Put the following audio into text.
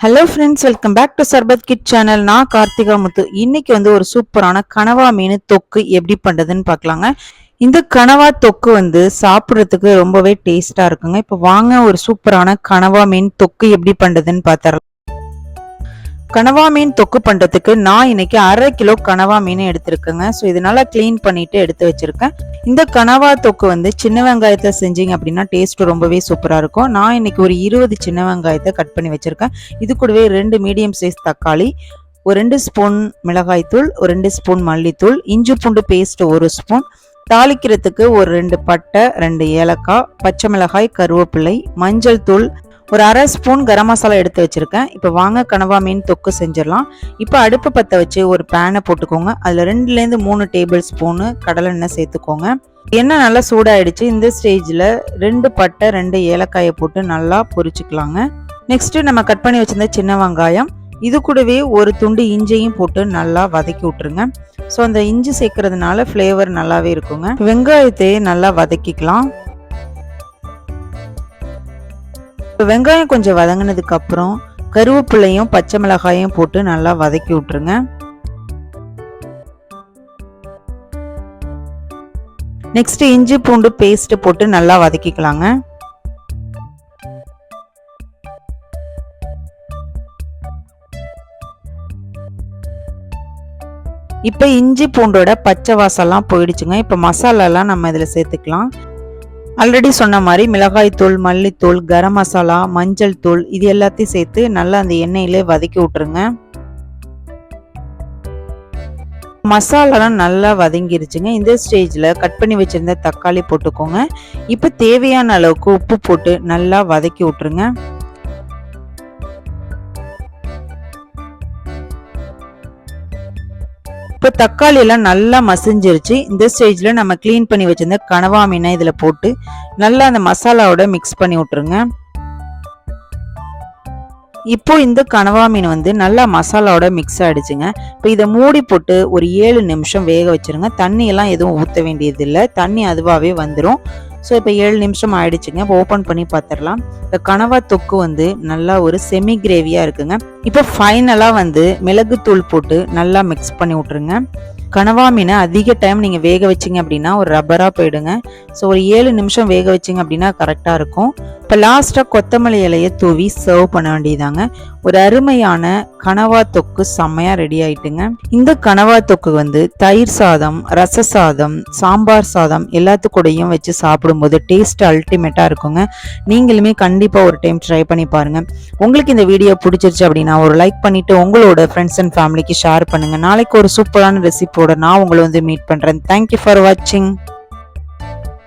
Hello friends welcome back to Sarbath kid channel நான் கார்த்திகா முத்து. இன்னைக்கு வந்து ஒரு சூப்பரான கனவா மீன் தொக்கு எப்படி பண்ணுறதுன்னு பார்க்கலாங்க. இந்த கனவா தொக்கு வந்து சாப்பிட்றதுக்கு ரொம்பவே டேஸ்டாக இருக்குங்க. இப்போ வாங்க ஒரு சூப்பரான கனவா மீன் தொக்கு எப்படி பண்ணுறதுன்னு பார்த்துடலாம் கனவா மீன் தொக்கு பண்றதுக்கு நான் இன்னைக்கு அரை கிலோ கனவா மீன் எடுத்திருக்கேங்க. ஸோ இதனால க்ளீன் பண்ணிட்டு எடுத்து வச்சிருக்கேன். இந்த கனவா தொக்கு வந்து சின்ன வெங்காயத்தை செஞ்சீங்க அப்படின்னா டேஸ்ட் ரொம்பவே சூப்பராக இருக்கும். நான் இன்னைக்கு ஒரு இருபது சின்ன வெங்காயத்தை கட் பண்ணி வச்சிருக்கேன். இது கூடவே ரெண்டு மீடியம் சைஸ் தக்காளி ஒரு ரெண்டு ஸ்பூன் மிளகாய்த்தூள் ஒரு ரெண்டு ஸ்பூன் மல்லித்தூள் இஞ்சி பூண்டு பேஸ்ட் ஒரு ஸ்பூன் தாளிக்கிறதுக்கு ஒரு ரெண்டு பட்டை ரெண்டு ஏலக்காய் பச்சை மிளகாய் கருவேப்பிலை மஞ்சள் தூள் ஒரு அரை ஸ்பூன் கரம் மசாலா எடுத்து வச்சுருக்கேன். இப்போ வாங்க கனவா மீன் தொக்கு செஞ்சிடலாம். இப்போ அடுப்பு பற்ற வச்சு ஒரு பேனை போட்டுக்கோங்க. அதில் ரெண்டுலேருந்து மூணு டேபிள் ஸ்பூனு கடலை எண்ணெய் சேர்த்துக்கோங்க. எண்ணெய் நல்லா சூடாயிடுச்சு. இந்த ஸ்டேஜில் ரெண்டு பட்டை ரெண்டு ஏலக்காயை போட்டு நல்லா பொரிச்சுக்கலாங்க. நெக்ஸ்ட்டு நம்ம கட் பண்ணி வச்சுருந்த சின்ன வெங்காயம். இது கூடவே ஒரு துண்டு இஞ்சியும் போட்டு நல்லா வதக்கி விட்டுருங்க. ஸோ அந்த இஞ்சி சேர்க்கறதுனால ஃப்ளேவர் நல்லாவே இருக்குங்க. வெங்காயத்தையே நல்லா வதக்கிக்கலாம். வெங்காயம் கொஞ்சம் வதங்கினதுக்கு அப்புறம் கருவேப்பிலையும் பச்சை மிளகாயும் போட்டு நல்லா வதக்கி விட்டுருங்க. நெக்ஸ்ட் இஞ்சி பூண்டு பேஸ்ட் போட்டு நல்லா வதக்கிக்கலாங்க. இப்போ இஞ்சி பூண்டோட பச்சை வாசம்லாம் போயிடுச்சுங்க. இப்போ மசாலாலாம் நம்ம இதில் சேர்த்துக்கலாம். ஆல்ரெடி சொன்ன மாதிரி மிளகாய் தூள் மல்லித்தூள் கரம் மசாலா மஞ்சள் தூள் இது எல்லாத்தையும் சேர்த்து நல்லா அந்த எண்ணெயிலே வதக்கி விட்டுருங்க. மசாலாலாம் நல்லா வதங்கிருச்சுங்க. இந்த ஸ்டேஜில் கட் பண்ணி வச்சுருந்த தக்காளி போட்டுக்கோங்க. இப்போ தேவையான அளவுக்கு உப்பு போட்டு நல்லா வதக்கி விட்டுருங்க. இப்போ தக்காளி எல்லாம் நல்லா மசிஞ்சிருச்சு. இந்த ஸ்டேஜில் நம்ம க்ளீன் பண்ணி வச்சிருந்த கனவா மீனை இதில் போட்டு நல்லா அந்த மசாலாவோட மிக்ஸ் பண்ணி விட்ருங்க இப்போ இந்த கனவா மீன் வந்து நல்லா மசாலாவோட மிக்ஸ் ஆகிடுச்சுங்க இப்போ இதை மூடி போட்டு ஒரு ஏழு நிமிஷம் வேக வச்சுருங்க. தண்ணியெல்லாம் எதுவும் ஊற்ற வேண்டியதில்லை. தண்ணி அதுவாகவே வந்துடும் ஸோ இப்போ ஏழு நிமிஷம் ஆயிடுச்சுங்க. இப்போ ஓப்பன் பண்ணி பார்த்துடலாம் இந்த கனவா தொக்கு வந்து நல்லா ஒரு செமி கிரேவியாக இருக்குங்க. இப்போ ஃபைனலாக வந்து மிளகுத்தூள் போட்டு நல்லா மிக்ஸ் பண்ணி விட்ருங்க கனவா மீனை அதிக டைம் நீங்கள் வேக வச்சிங்க அப்படின்னா ஒரு ரப்பராக போயிடுங்க. ஸோ ஒரு ஏழு நிமிஷம் வேக வச்சிங்க அப்படின்னா கரெக்டாக இருக்கும். இப்போ லாஸ்ட்டாக கொத்தமல்லி இலையை தூவி சர்வ் பண்ண வேண்டியதாங்க ஒரு அருமையான கனவா தொக்கு செம்மையாக ரெடி ஆயிட்டுங்க. இந்த கனவா தொக்கு வந்து தயிர் சாதம் ரச சாதம் சாம்பார் சாதம் எல்லாத்துக்கூடையும் வச்சு சாப்பிடும்போது டேஸ்ட் அல்டிமேட்டாக இருக்குங்க. நீங்களுமே கண்டிப்பாக ஒரு டைம் ட்ரை பண்ணி பாருங்கள் உங்களுக்கு இந்த வீடியோ பிடிச்சிருச்சு அப்படின்னா ஒரு லைக் பண்ணிவிட்டு உங்களோட ஃப்ரெண்ட்ஸ் அண்ட் ஃபேமிலிக்கு ஷேர் பண்ணுங்கள் நாளைக்கு ஒரு சூப்பரான ரெசிபியோட நான் உங்களை வந்து மீட் பண்ணுறேன் தேங்க்யூ ஃபார் வாட்சிங்